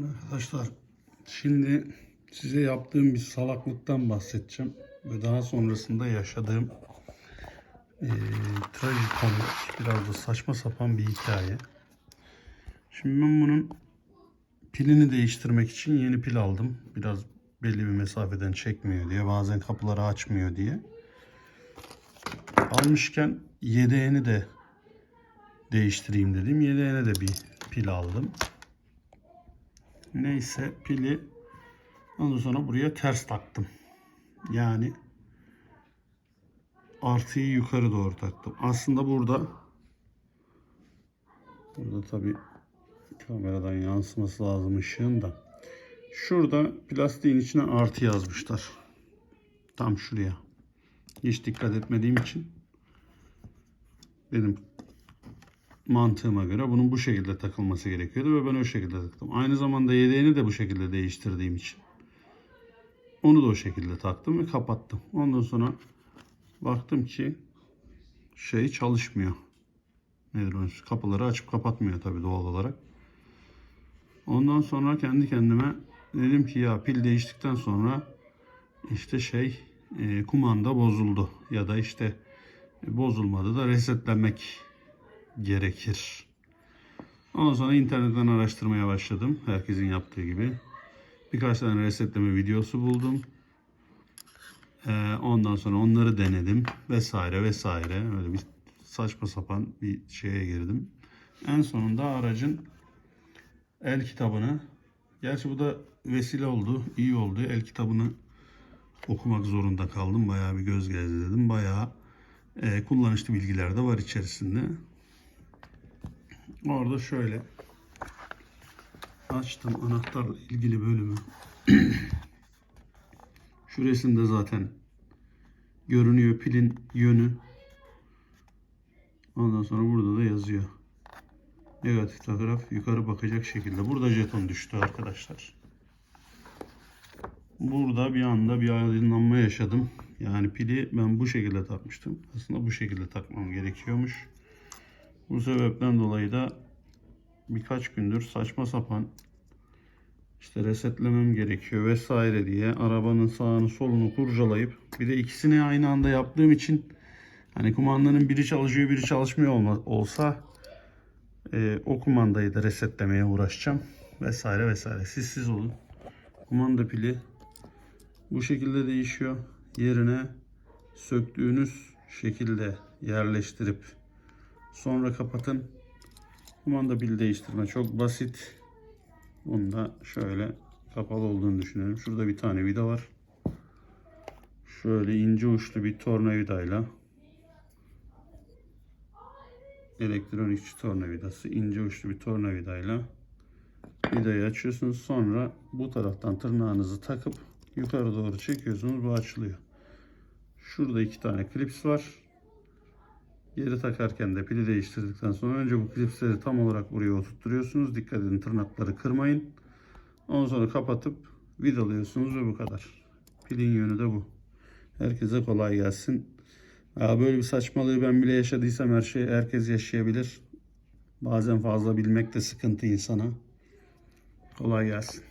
Arkadaşlar şimdi size yaptığım bir salaklıktan bahsedeceğim ve daha sonrasında yaşadığım eee trajikomik biraz da saçma sapan bir hikaye. Şimdi ben bunun pilini değiştirmek için yeni pil aldım. Biraz belli bir mesafeden çekmiyor diye bazen kapıları açmıyor diye. Almışken yedeğini de değiştireyim dedim. Yedeğine de bir pil aldım. Neyse pili ondan sonra buraya ters taktım. Yani artıyı yukarı doğru taktım. Aslında burada burada tabi kameradan yansıması lazım ışığın da. Şurada plastiğin içine artı yazmışlar. Tam şuraya. Hiç dikkat etmediğim için benim mantığıma göre bunun bu şekilde takılması gerekiyordu ve ben o şekilde taktım. Aynı zamanda yedeğini de bu şekilde değiştirdiğim için onu da o şekilde taktım ve kapattım. Ondan sonra baktım ki şey çalışmıyor. Nedir onun? Kapıları açıp kapatmıyor tabii doğal olarak. Ondan sonra kendi kendime dedim ki ya pil değiştikten sonra işte şey e, kumanda bozuldu ya da işte bozulmadı da resetlemek gerekir. Ondan sonra internetten araştırmaya başladım. Herkesin yaptığı gibi. Birkaç tane resetleme videosu buldum. Ee, ondan sonra onları denedim. Vesaire vesaire. Öyle bir saçma sapan bir şeye girdim. En sonunda aracın el kitabını gerçi bu da vesile oldu. iyi oldu. El kitabını okumak zorunda kaldım. Bayağı bir göz gezdirdim. Bayağı e, kullanışlı bilgiler de var içerisinde. Orada şöyle açtım anahtarla ilgili bölümü. Şu resimde zaten görünüyor pilin yönü. Ondan sonra burada da yazıyor. Negatif taraf yukarı bakacak şekilde. Burada jeton düştü arkadaşlar. Burada bir anda bir aydınlanma yaşadım. Yani pili ben bu şekilde takmıştım. Aslında bu şekilde takmam gerekiyormuş. Bu sebepten dolayı da birkaç gündür saçma sapan işte resetlemem gerekiyor vesaire diye arabanın sağını solunu kurcalayıp bir de ikisini aynı anda yaptığım için hani kumandanın biri çalışıyor biri çalışmıyor olma, olsa e, o kumandayı da resetlemeye uğraşacağım vesaire vesaire. Siz siz olun. Kumanda pili bu şekilde değişiyor. Yerine söktüğünüz şekilde yerleştirip Sonra kapatın. Kumanda pil değiştirme çok basit. Bunu da şöyle kapalı olduğunu düşünüyorum. Şurada bir tane vida var. Şöyle ince uçlu bir tornavidayla elektronik tornavidası ince uçlu bir tornavidayla vidayı açıyorsunuz. Sonra bu taraftan tırnağınızı takıp yukarı doğru çekiyorsunuz. Bu açılıyor. Şurada iki tane klips var. Geri takarken de pili değiştirdikten sonra önce bu klipsleri tam olarak buraya oturtturuyorsunuz. Dikkat edin tırnakları kırmayın. Ondan sonra kapatıp vidalıyorsunuz ve bu kadar. Pilin yönü de bu. Herkese kolay gelsin. Ya böyle bir saçmalığı ben bile yaşadıysam her şey herkes yaşayabilir. Bazen fazla bilmek de sıkıntı insana. Kolay gelsin.